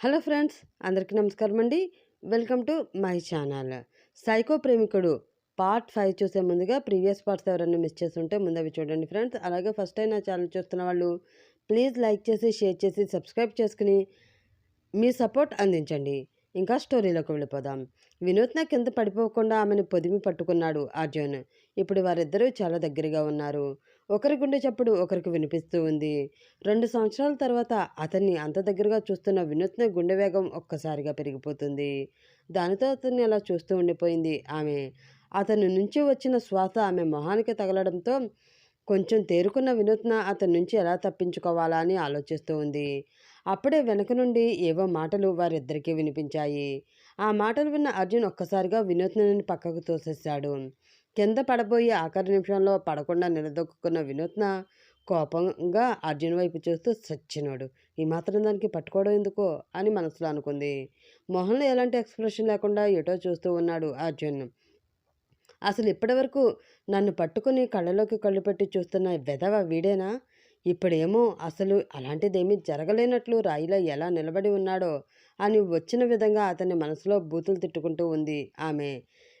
Hello friends అందరికీ నమస్కారం అండి. Welcome to my channel. Psycho Premikudu part five చూసే ముందుగా ప్రీవియస్ పార్ట్స్ ఎవరైనా మిస్ చేస్తుంటే ముందు అవి చూడండి ఫ్రెండ్స్. అలాగే ఫస్ట్ టైం నా ఛానల్ చూస్తున్న వాళ్ళు ప్లీజ్ లైక్ చేసి షేర్ చేసి సబ్స్క్రైబ్ చేసుకుని మీ సపోర్ట్ అందించండి. ఇంకా స్టోరీలోకి వెళ్ళిపోదాం. వినూత్న కింద పడిపోకుండా ఆమెను పొదిమి పట్టుకున్నాడు అర్జున్. ఇప్పుడు వారిద్దరూ చాలా దగ్గరగా ఉన్నారు. ఒకరి గుండె చప్పుడు ఒకరికి వినిపిస్తూ ఉంది. రెండు సంవత్సరాల తర్వాత అతన్ని అంత దగ్గరగా చూస్తున్న వినూత్న గుండె వేగం ఒక్కసారిగా పెరిగిపోతుంది. దానితో అతన్ని అలా చూస్తూ ఉండిపోయింది ఆమె. అతని నుంచి వచ్చిన శ్వాస ఆమె మొహానికి తగలడంతో కొంచెం తేరుకున్న వినూత్న అతని నుంచి ఎలా తప్పించుకోవాలా అని ఆలోచిస్తూ ఉంది. అప్పుడే వెనక నుండి ఏవో మాటలు వారిద్దరికీ వినిపించాయి. ఆ మాటలు విన్న అర్జున్ ఒక్కసారిగా వినూత్నని పక్కకు తోసేశాడు. కింద పడబోయే ఆఖరి నిమిషంలో పడకుండా నిలదొక్కున్న వినూత్న కోపంగా అర్జున్ వైపు చూస్తూ సచ్చినాడు ఈ మాత్రం దానికి పట్టుకోవడం ఎందుకో? అని మనసులో అనుకుంది. మొహంలో ఎలాంటి ఎక్స్ప్రెషన్ లేకుండా ఎటో చూస్తూ ఉన్నాడు అర్జున్. అసలు ఇప్పటివరకు నన్ను పట్టుకుని కళ్ళలోకి కళ్ళు పెట్టి చూస్తున్న వెధవ వీడేనా? ఇప్పుడేమో అసలు అలాంటిదేమీ జరగలేనట్లు రాయిలో ఎలా నిలబడి ఉన్నాడో అని వచ్చిన విధంగా అతని మనసులో బూతులు తిట్టుకుంటూ ఉంది ఆమె.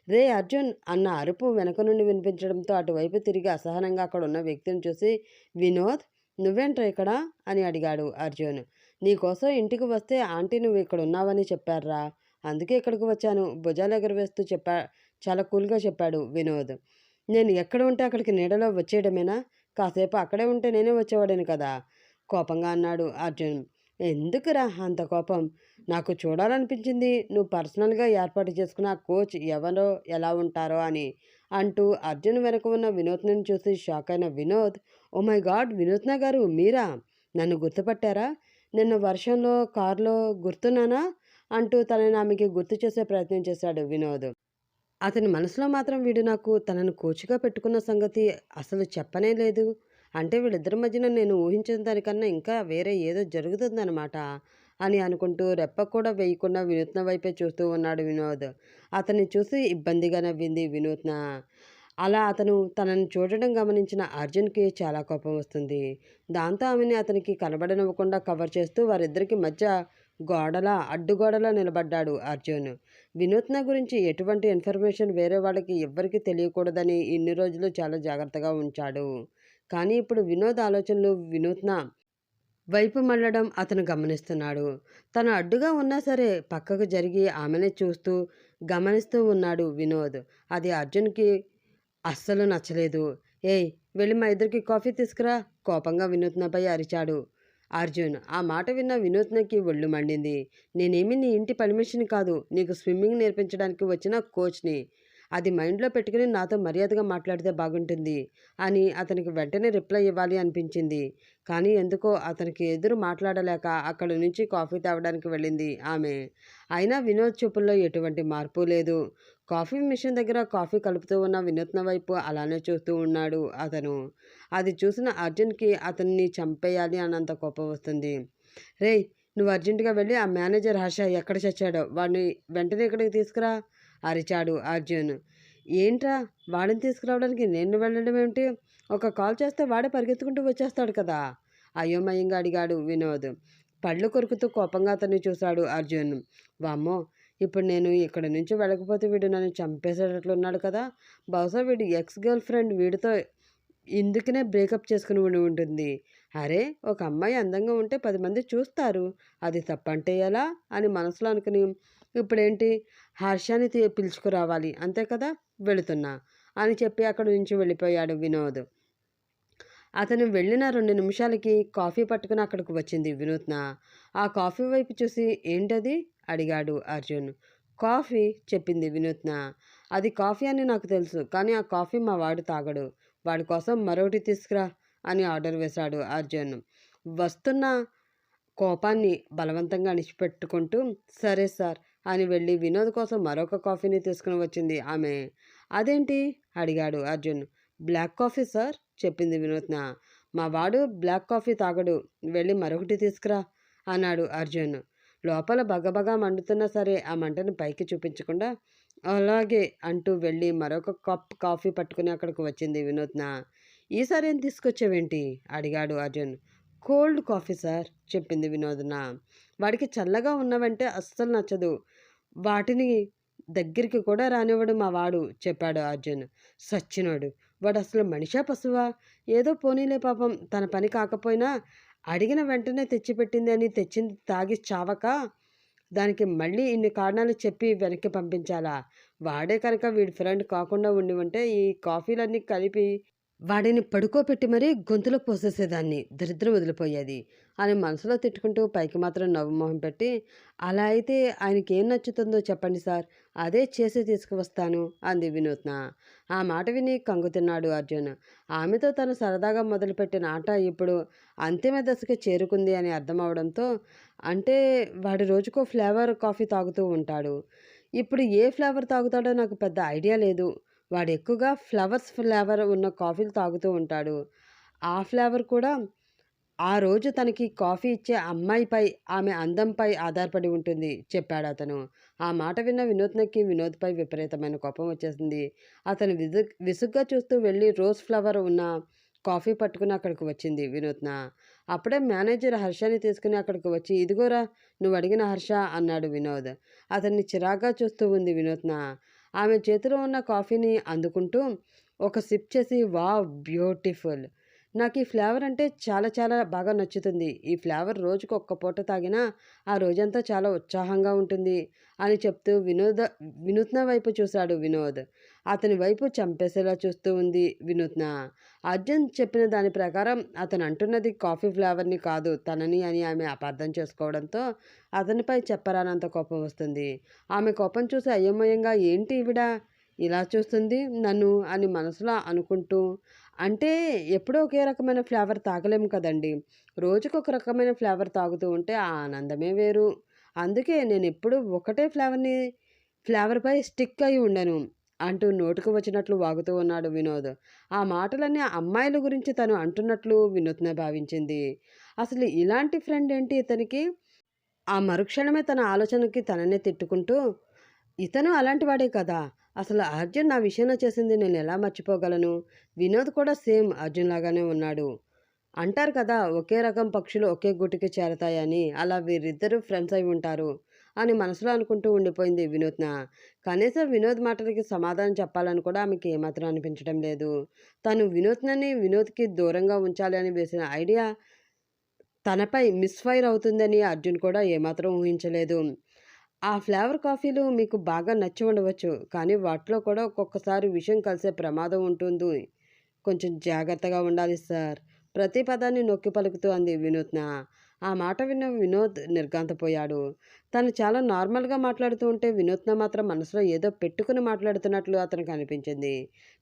రే అర్జున్ అన్న అరుపు వెనక నుండి వినిపించడంతో అటువైపు తిరిగి అసహనంగా అక్కడ ఉన్న వ్యక్తిని చూసి వినోద్ నువ్వేంట్రా ఇక్కడ? అని అడిగాడు అర్జున్. నీకోసం ఇంటికి వస్తే ఆంటీ నువ్వు ఇక్కడ ఉన్నావని చెప్పారా అందుకే ఇక్కడికి వచ్చాను. భుజాలు ఎగరవేస్తూ చెప్పా చాలా కూల్గా చెప్పాడు వినోద్. నేను ఎక్కడ ఉంటే అక్కడికి నీడలో వచ్చేయడమేనా? కాసేపు అక్కడే ఉంటే నేనే వచ్చేవాడిని కదా. కోపంగా అన్నాడు అర్జున్. ఎందుకురా అంత కోపం? నాకు చూడాలనిపించింది. నువ్వు పర్సనల్గా ఏర్పాటు చేసుకున్న కోచ్ ఎవరో ఎలా ఉంటారో అని అంటూ అర్జున్ వెనక ఉన్న వినోద్ని చూసి షాక్ అయిన వినోద్ ఓ మై గాడ్! వినోద్న గారు? మీరా? నన్ను గుర్తుపట్టారా? నిన్న వర్షంలో కారులో గుర్తున్నానా? అంటూ తనని ఆమెకి గుర్తు చేసే ప్రయత్నం చేశాడు వినోద్. అతని మనసులో మాత్రం వీడు నాకు తనను కోచ్గా పెట్టుకున్న సంగతి అసలు చెప్పనే లేదు. అంటే వీళ్ళిద్దరి మధ్యన నేను ఊహించిన దానికన్నా ఇంకా వేరే ఏదో జరుగుతుందన్నమాట అని అనుకుంటూ రెప్ప కూడా వేయకుండా వినూత్న వైపే చూస్తూ ఉన్నాడు వినోద్. అతన్ని చూసి ఇబ్బందిగా నవ్వింది వినూత్న. అలా అతను తనని చూడడం గమనించిన అర్జున్కి చాలా కోపం వస్తుంది. దాంతో ఆమెని అతనికి కనబడనివ్వకుండా కవర్ చేస్తూ వారిద్దరికి మధ్య గోడల అడ్డుగోడలా నిలబడ్డాడు అర్జున్. వినూత్న గురించి ఎటువంటి ఇన్ఫర్మేషన్ వేరే వాళ్ళకి ఎవ్వరికీ తెలియకూడదని ఇన్ని రోజులు చాలా జాగ్రత్తగా ఉంచాడు. కానీ ఇప్పుడు వినోద్ ఆలోచనలు వినూత్న వైపు మళ్ళడం అతను గమనిస్తున్నాడు. తను అడ్డుగా ఉన్నా సరే పక్కకు జరిగి ఆమెనే చూస్తూ గమనిస్తూ ఉన్నాడు వినోద్. అది అర్జున్కి అస్సలు నచ్చలేదు. ఏయ్ వెళ్ళి మా ఇద్దరికి కాఫీ తీసుకురా కోపంగా వినూత్నపై అరిచాడు. అర్జున్ ఆ మాట విన్న వినూత్నకి ఒళ్ళు మండింది. నేనేమి నీ ఇంటి పర్మిషన్ కాదు నీకు స్విమ్మింగ్ నేర్పించడానికి వచ్చిన కోచ్ని. అది మైండ్లో పెట్టుకుని నాతో మర్యాదగా మాట్లాడితే బాగుంటుంది అని అతనికి వెంటనే రిప్లై ఇవ్వాలి అనిపించింది. కానీ ఎందుకో అతనికి ఎదురు మాట్లాడలేక అక్కడి నుంచి కాఫీ తాగడానికి వెళ్ళింది ఆమె. అయినా వినోద్ చూపుల్లో ఎటువంటి మార్పు లేదు. కాఫీ మిషన్ దగ్గర కాఫీ కలుపుతూ ఉన్న వినూత్న వైపు అలానే చూస్తూ ఉన్నాడు అతను. అది చూసిన అర్జున్కి అతన్ని చంపేయాలి అన్నంత కోపం వస్తుంది. రేయ్ నువ్వు అర్జెంటుగా వెళ్ళి ఆ మేనేజర్ హర్ష ఎక్కడ చచ్చాడో వాడిని వెంటనే ఇక్కడికి తీసుకురా అరిచాడు అర్జున్. ఏంట్రా? వాడిని తీసుకురావడానికి నేను వెళ్ళడం ఏమిటి? ఒక కాల్ చేస్తే వాడే పరిగెత్తుకుంటూ వచ్చేస్తాడు కదా? అయోమయంగా అడిగాడు వినోద్. పళ్ళు కొరుకుతూ కోపంగా అతన్ని చూశాడు అర్జున్. వామ్మో ఇప్పుడు నేను ఇక్కడ నుంచి వెళ్ళకపోతే వీడు నన్ను చంపేసేటట్లున్నాడు కదా. బహుశా వీడు ఎక్స్ గర్ల్ ఫ్రెండ్ వీడితో ఇందుకనే బ్రేకప్ చేసుకుని ఉండి ఉంటుంది. అరే ఒక అమ్మాయి అందంగా ఉంటే పది మంది చూస్తారు. అది తప్పంటే ఎలా? అని మనసులో అనుకుని ఇప్పుడేంటి? హర్షాన్ని పిలుచుకురావాలి. అంతే కదా? వెళుతున్నా అని చెప్పి అక్కడి నుంచి వెళ్ళిపోయాడు వినోద్. అతను వెళ్ళిన రెండు నిమిషాలకి కాఫీ పట్టుకుని అక్కడికి వచ్చింది వినూత్న. ఆ కాఫీ వైపు చూసి ఏంటది? అడిగాడు అర్జున్. కాఫీ చెప్పింది వినూత్న. అది కాఫీ అని నాకు తెలుసు కానీ ఆ కాఫీ మా వాడు తాగడు. వాడి కోసం మరొకటి తీసుకురా అని ఆర్డర్ వేశాడు అర్జున్. వస్తున్న కోపాన్ని బలవంతంగా అణిచిపెట్టుకుంటూ సరే సార్ అని వెళ్ళి వినోద్ కోసం మరొక కాఫీని తీసుకుని వచ్చింది ఆమె. అదేంటి? అడిగాడు అర్జున్. Black coffee sir? చెప్పింది వినూత్న. మా వాడు బ్లాక్ కాఫీ తాగడు. వెళ్ళి మరొకటి తీసుకురా అన్నాడు అర్జున్. లోపల బగబగా మండుతున్నా సరే ఆ మంటను పైకి చూపించకుండా అలాగే అంటూ వెళ్ళి మరొక కప్ కాఫీ పట్టుకుని అక్కడికి వచ్చింది వినూత్న. ఈసారి ఏం తీసుకొచ్చావేంటి? అడిగాడు అర్జున్. కోల్డ్ కాఫీ సార్ చెప్పింది వినోదన వాడికి చల్లగా ఉన్నవంటే అస్సలు నచ్చదు. వాటిని దగ్గరికి కూడా రానివ్వడు మా వాడు చెప్పాడు అర్జున్. సచ్చినోడు. వాడు అసలు మనిషా పశువా? ఏదో పోనీలే పాపం తన పని కాకపోయినా అడిగిన వెంటనే తెచ్చిపెట్టింది అని తెచ్చింది తాగి చావక దానికి మళ్ళీ ఇన్ని కారణాలు చెప్పి వెనక్కి పంపించాలా? వాడే కనుక వీడి ఫ్రెండ్ కాకుండా ఉండి ఉంటే ఈ కాఫీలన్నీ కలిపి వాడిని పడుకోపెట్టి మరీ గొంతులో పోసేసేదాన్ని. దరిద్రం వదిలిపోయేది. అని మనసులో తిట్టుకుంటూ పైకి మాత్రం నవ్వుమోహం పెట్టి అలా అయితే ఆయనకి ఏం నచ్చుతుందో చెప్పండి సార్. అదే చేసి తీసుకువస్తాను అంది వినూత్న. ఆ మాట విని కంగు తిన్నాడు అర్జున్. ఆమెతో తను సరదాగా మొదలుపెట్టిన ఆట ఇప్పుడు అంతిమ దశకి చేరుకుంది అని అర్థమవడంతో అంటే వాడి రోజుకో ఫ్లేవర్ కాఫీ తాగుతూ ఉంటాడు. ఇప్పుడు ఏ ఫ్లేవర్ తాగుతాడో నాకు పెద్ద ఐడియా లేదు. వాడు ఎక్కువగా ఫ్లవర్స్ ఫ్లేవర్ ఉన్న కాఫీలు తాగుతూ ఉంటాడు. ఆ ఫ్లేవర్ కూడా ఆ రోజు తనకి కాఫీ ఇచ్చే అమ్మాయిపై ఆమె అందంపై ఆధారపడి ఉంటుంది చెప్పాడు అతను ఆ మాట విన్న వినోద్నకి వినోద్పై విపరీతమైన కోపం వచ్చేసింది. అతను విసు విసుగ్గా చూస్తూ వెళ్ళి రోజ్ ఫ్లవర్ ఉన్న కాఫీ పట్టుకుని అక్కడికి వచ్చింది వినూత్న అప్పుడే మేనేజర్ హర్షని తీసుకుని అక్కడికి వచ్చి ఇదిగోరా నువ్వు అడిగిన హర్ష అన్నాడు వినోద్. అతన్ని చిరాగ్గా చూస్తూ ఉంది వినూత్న ఆమె చేతిలో ఉన్న కాఫీని అందుకుంటూ ఒక సిప్ చేసి వా బ్యూటిఫుల్. నాకు ఈ ఫ్లేవర్ అంటే చాలా చాలా బాగా నచ్చుతుంది. ఈ ఫ్లేవర్ రోజుకు ఒక్క పూట తాగినా ఆ రోజంతా చాలా ఉత్సాహంగా ఉంటుంది అని చెప్తూ వినోద వినూత్న వైపు చూశాడు వినోద్. అతని వైపు చంపేసేలా చూస్తూ ఉంది వినూత్న. అర్జున్ చెప్పిన దాని ప్రకారం అతను అంటున్నది కాఫీ ఫ్లేవర్ని కాదు తనని అని ఆమె అపార్థం చేసుకోవడంతో అతనిపై చెప్పరానంత కోపం వస్తుంది. ఆమె కోపం చూసి అయోమయంగా ఏంటి ఈవిడ? ఇలా చూస్తుంది. నన్ను అని మనసులో అనుకుంటూ అంటే ఎప్పుడో ఒకే రకమైన ఫ్లేవర్ తాగలేము కదండి. రోజుకు ఒక రకమైన ఫ్లేవర్ తాగుతూ ఉంటే ఆ ఆనందమే వేరు. అందుకే నేను ఎప్పుడు ఒకటే ఫ్లేవర్ని ఫ్లేవర్పై స్టిక్ అయి ఉండను అంటూ నోటుకు వచ్చినట్లు వాగుతూ ఉన్నాడు వినోద్. ఆ మాటలన్నీ అమ్మాయిల గురించి తను అంటున్నట్లు వినోద్నే భావించింది. అసలు ఇలాంటి ఫ్రెండ్ ఏంటి ఇతనికి? ఆ మరుక్షణమే తన ఆలోచనకి తననే తిట్టుకుంటూ ఇతను అలాంటి వాడే కదా. అసలు అర్జున్ నా విషయంలో చేసింది నేను ఎలా మర్చిపోగలను? వినోద్ కూడా సేమ్ అర్జున్ లాగానే ఉన్నాడు. అంటారు కదా ఒకే రకం పక్షులు ఒకే గుటికి చేరతాయని అలా వీరిద్దరూ ఫ్రెండ్స్ అయి ఉంటారు అని మనసులో అనుకుంటూ ఉండిపోయింది వినోద్న. కనీసం వినోద్ మాటలకి సమాధానం చెప్పాలని కూడా ఆమెకి ఏమాత్రం అనిపించడం లేదు. తను వినోద్నని వినోద్కి దూరంగా ఉంచాలి అని వేసిన ఐడియా తనపై మిస్ఫైర్ అవుతుందని అర్జున్ కూడా ఏమాత్రం ఊహించలేదు. ఆ ఫ్లేవర్ కాఫీలు మీకు బాగా నచ్చి ఉండవచ్చు. కానీ వాటిలో కూడా ఒక్కొక్కసారి విషయం కలిసే ప్రమాదం ఉంటుంది. కొంచెం జాగ్రత్తగా ఉండాలి సార్. ప్రతి పదాన్ని నొక్కి పలుకుతూ అంది వినూత్న. ఆ మాట విన్న వినోద్ నిర్గాంతపోయాడు తను చాలా నార్మల్గా మాట్లాడుతూ ఉంటే వినూత్న మాత్రం మనసులో ఏదో పెట్టుకుని మాట్లాడుతున్నట్లు అతనికి అనిపించింది.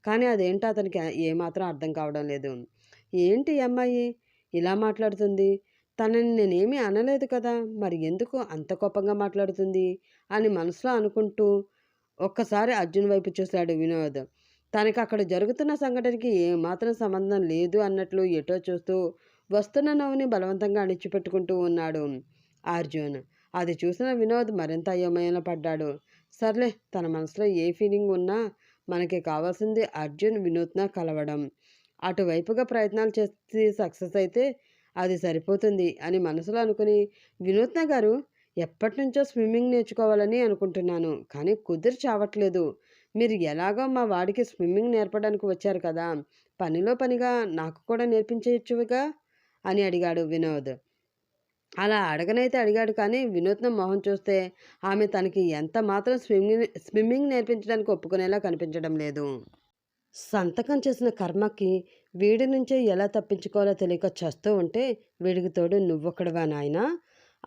కానీ అదేంటో అతనికి ఏమాత్రం అర్థం కావడం లేదు. ఏంటి అమ్మాయి? ఇలా మాట్లాడుతుంది. తనని నేనేమీ అనలేదు కదా! మరి ఎందుకు అంత కోపంగా మాట్లాడుతుంది? అని మనసులో అనుకుంటూ ఒక్కసారి అర్జున్ వైపు చూశాడు వినోద్. తనకి అక్కడ జరుగుతున్న సంఘటనకి ఏమాత్రం సంబంధం లేదు అన్నట్లు ఎటో చూస్తూ వస్తున్న నవ్వుని బలవంతంగా అణిచిపెట్టుకుంటూ ఉన్నాడు అర్జున్. అది చూసిన వినోద్ మరింత అయోమయంలో పడ్డాడు. సర్లే తన మనసులో ఏ ఫీలింగ్ ఉన్నా మనకి కావాల్సింది అర్జున్ వినూత్న కలవడం. అటువైపుగా ప్రయత్నాలు చేసి సక్సెస్ అయితే అది సరిపోతుంది అని మనసులో అనుకుని వినూత్న గారు ఎప్పటి నుంచో స్విమ్మింగ్ నేర్చుకోవాలని అనుకుంటున్నాను కానీ కుదిరి చావట్లేదు. మీరు ఎలాగో మా వాడికి స్విమ్మింగ్ నేర్పడానికి వచ్చారు కదా పనిలో పనిగా నాకు కూడా నేర్పించవచ్చుగా అని అడిగాడు వినోద్. అలా అడగనైతే అడిగాడు కానీ వినూత్న మొహం చూస్తే ఆమె తనకి ఎంత మాత్రం స్విమ్మింగ్ స్విమ్మింగ్ నేర్పించడానికి ఒప్పుకునేలా కనిపించడం లేదు. సంతకం చేసిన కర్మకి వీడి నుంచే ఎలా తప్పించుకోవాలో తెలియక చేస్తూ ఉంటే వీడికి తోడు నువ్వొక్కడవా నాయనా?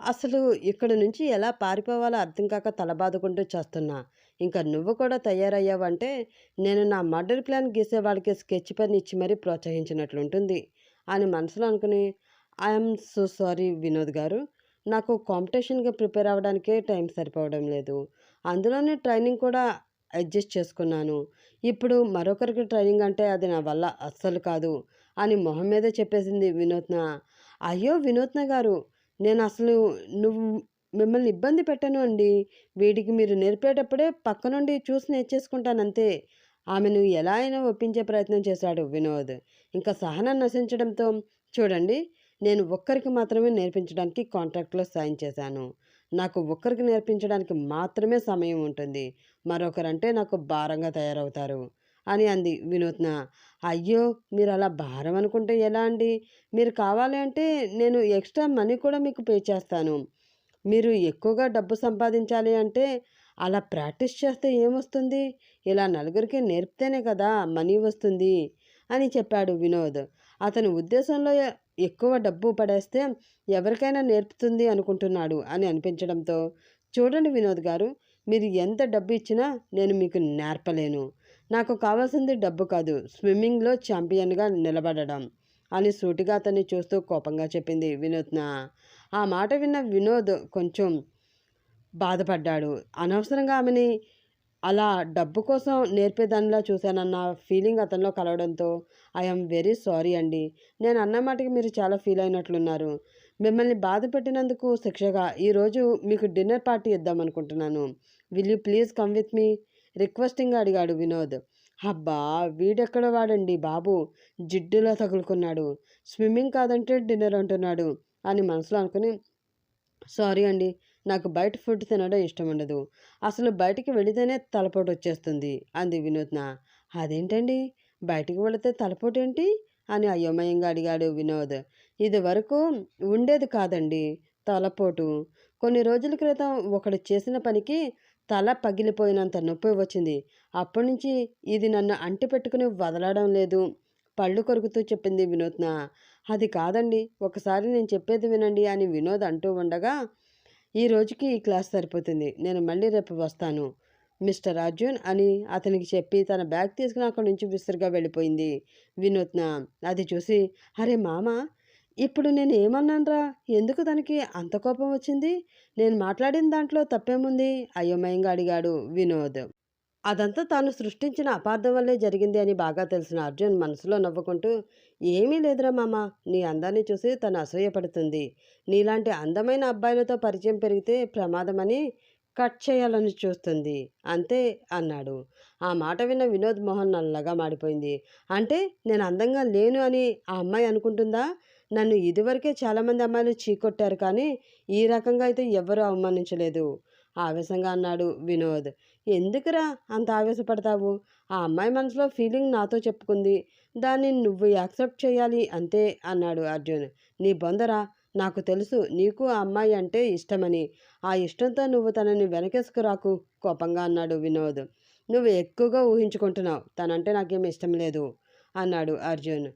అసలు ఇక్కడ నుంచి ఎలా పారిపోవాలో అర్థం కాక తలబాదుకుంటూ చేస్తున్నా. ఇంకా నువ్వు కూడా తయారయ్యావంటే నేను నా మర్డర్ ప్లాన్ గీసే వాళ్ళకి స్కెచ్ పెన్ ఇచ్చి మరీ ప్రోత్సహించినట్లుంటుంది అని మనసులో అనుకుని ఐఎమ్ సో సారీ వినోద్ గారు. నాకు కాంపిటీషన్గా ప్రిపేర్ అవ్వడానికే టైం సరిపోవడం లేదు. అందులోనే ట్రైనింగ్ కూడా అడ్జస్ట్ చేసుకున్నాను. ఇప్పుడు మరొకరికి ట్రైనింగ్ అంటే అది నా వల్ల అస్సలు కాదు అని మొహం మీదే చెప్పేసింది వినూత్న. అయ్యో వినూత్న గారు నేను అసలు నువ్వు మిమ్మల్ని ఇబ్బంది పెట్టను అండి. వీడికి మీరు నేర్పేటప్పుడే పక్క నుండి చూసి నేర్చేసుకుంటానంతే. ఆమెను ఎలా అయినా ఒప్పించే ప్రయత్నం చేశాడు వినోద్. ఇంకా సహనం నశించడంతో చూడండి నేను ఒక్కరికి మాత్రమే నేర్పించడానికి కాంట్రాక్ట్లో సైన్ చేశాను. నాకు ఒక్కరికి నేర్పించడానికి మాత్రమే సమయం ఉంటుంది. మరొకరంటే నాకు భారంగా తయారవుతారు. అని అంది వినూత్న. అయ్యో మీరు అలా భారం అనుకుంటే ఎలా అండి? మీరు కావాలి అంటే నేను ఎక్స్ట్రా మనీ కూడా మీకు పే చేస్తాను. మీరు ఎక్కువగా డబ్బు సంపాదించాలి అంటే అలా ప్రాక్టీస్ చేస్తే ఏమొస్తుంది? ఇలా నలుగురికి నేర్పితేనే కదా మనీ వస్తుంది అని చెప్పాడు వినోద్. అతని ఉద్దేశంలో ఎక్కువ డబ్బు పడేస్తే ఎవరికైనా నేర్పుతుంది అనుకుంటున్నాడు అని అనిపించడంతో చూడండి వినోద్ గారు మీరు ఎంత డబ్బు ఇచ్చినా నేను మీకు నేర్పలేను. నాకు కావాల్సింది డబ్బు కాదు స్విమ్మింగ్లో ఛాంపియన్గా నిలబడడం అని సూటిగా అతన్ని చూస్తూ కోపంగా చెప్పింది వినోద్న. ఆ మాట విన్న వినోద్ కొంచెం బాధపడ్డాడు. అనవసరంగా ఆమెని అలా డబ్బు కోసం నేర్పేదానిలా చూశానన్న ఫీలింగ్ అతనిలో కలవడంతో ఐఎమ్ వెరీ సారీ అండి. నేను అన్న మాటకి మీరు చాలా ఫీల్ అయినట్లున్నారు. మిమ్మల్ని బాధ పెట్టినందుకు శిక్షగా ఈరోజు మీకు డిన్నర్ పార్టీ ఇద్దాం అనుకుంటున్నాను. Will you please come with me? రిక్వెస్టింగ్గా అడిగాడు వినోద్. అబ్బా వీడెక్కడ వాడండి బాబు? జిడ్డులో తగులుకున్నాడు. స్విమ్మింగ్ కాదంటే డిన్నర్ అంటున్నాడు అని మనసులో అనుకుని సారీ అండి. నాకు బయట ఫుడ్ తినడం ఇష్టం ఉండదు అసలు బయటికి వెళితేనే తలపోటు వచ్చేస్తుంది అంది వినూత్న అదేంటండి? బయటికి వెళితే తలపోటు ఏంటి అని అయోమయంగా అడిగాడు వినోద్. ఇది వరకు ఉండేది కాదండి తలపోటు. కొన్ని రోజుల క్రితం ఒకడు చేసిన పనికి తల పగిలిపోయినంత నొప్పి వచ్చింది. అప్పటి నుంచి ఇది నన్ను అంటి పెట్టుకుని వదలడం లేదు. పళ్ళు కొరుకుతూ చెప్పింది వినూత్న అది కాదండి ఒకసారి నేను చెప్పేది వినండి అని వినోద్ అంటూ ఉండగా ఈ రోజుకి ఈ క్లాస్ సరిపోతుంది. నేను మళ్ళీ రేపు వస్తాను. మిస్టర్ అర్జున్ అని అతనికి చెప్పి తన బ్యాగ్ తీసుకుని అక్కడి నుంచి విసురుగా వెళ్ళిపోయింది. వినూత్న అది చూసి అరే మామ ఇప్పుడు నేను ఏమన్నానరా? ఎందుకు తనకి అంత కోపం వచ్చింది? నేను మాట్లాడిన దాంట్లో తప్పేముంది? అయోమయంగా అడిగాడు వినోద్. అదంతా తాను సృష్టించిన అపార్థం వల్లే జరిగింది అని బాగా తెలిసిన అర్జున్ మనసులో నవ్వుకుంటూ ఏమీ లేదురా మామ నీ అందాన్ని చూసి తను అసూయపడుతుంది. నీలాంటి అందమైన అబ్బాయిలతో పరిచయం పెరిగితే ప్రమాదమని కట్ చేయాలని చూస్తుంది. అంతే అన్నాడు. ఆ మాట విన్న వినోద్ మోహన్ నల్లగా మాడిపోయింది. అంటే నేను అందంగా లేను అని ఆ అమ్మాయి అనుకుంటుందా? నన్ను ఇదివరకే చాలామంది అమ్మాయిలు చీకొట్టారు కానీ ఈ రకంగా అయితే ఎవరూ అవమానించలేదు. ఆవేశంగా అన్నాడు వినోద్. ఎందుకురా అంత ఆవేశపడతావు? ఆ అమ్మాయి మనసులో ఫీలింగ్ నాతో చెప్పుకుంది. దాన్ని నువ్వు యాక్సెప్ట్ చేయాలి అంతే అన్నాడు అర్జున్. నీ బొందరా? నాకు తెలుసు నీకు ఆ అమ్మాయి అంటే ఇష్టమని. ఆ ఇష్టంతో నువ్వు తనని వెనకేసుకురాకు కోపంగా అన్నాడు వినోద్. నువ్వు ఎక్కువగా ఊహించుకుంటున్నావు. తనంటే నాకేం ఇష్టం లేదు అన్నాడు అర్జున్.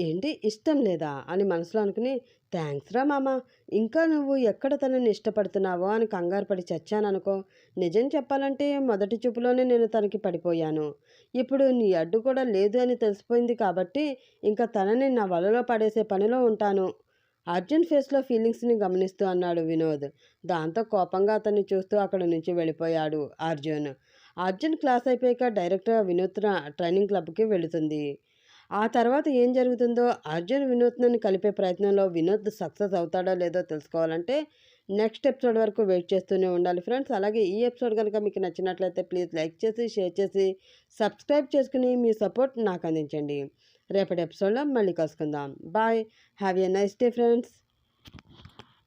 ఏంటి ఇష్టం లేదా అని మనసులో అనుకుని థ్యాంక్స్ రా మామ ఇంకా నువ్వు ఎక్కడ తనని ఇష్టపడుతున్నావో అని కంగారు పడి చచ్చాననుకో నిజం చెప్పాలంటే మొదటి చూపులోనే నేను తనకి పడిపోయాను. ఇప్పుడు నీ అడ్డు కూడా లేదు అని తెలిసిపోయింది కాబట్టి ఇంకా తనని నా వలలో పడేసే పనిలో ఉంటాను. అర్జున్ ఫేస్లో ఫీలింగ్స్ని గమనిస్తూ అన్నాడు వినోద్. దాంతో కోపంగా అతన్ని చూస్తూ అక్కడి నుంచి వెళ్ళిపోయాడు అర్జున్. అర్జున్ క్లాస్ అయిపోయాక డైరెక్ట్గా వినూత్న ట్రైనింగ్ క్లబ్కి వెళుతుంది. ఆ తర్వాత ఏం జరుగుతుందో అర్జున్ వినూత్నని కలిపే ప్రయత్నంలో వినోద్ సక్సెస్ అవుతాడో లేదో తెలుసుకోవాలంటే నెక్స్ట్ ఎపిసోడ్ వరకు వెయిట్ చేస్తూనే ఉండాలి ఫ్రెండ్స్. అలాగే ఈ ఎపిసోడ్ కనుక మీకు నచ్చినట్లయితే ప్లీజ్ లైక్ చేసి షేర్ చేసి సబ్స్క్రైబ్ చేసుకుని మీ సపోర్ట్ నాకు అందించండి. రేపటి ఎపిసోడ్లో మళ్ళీ కలుసుకుందాం. Bye. Have a nice day friends.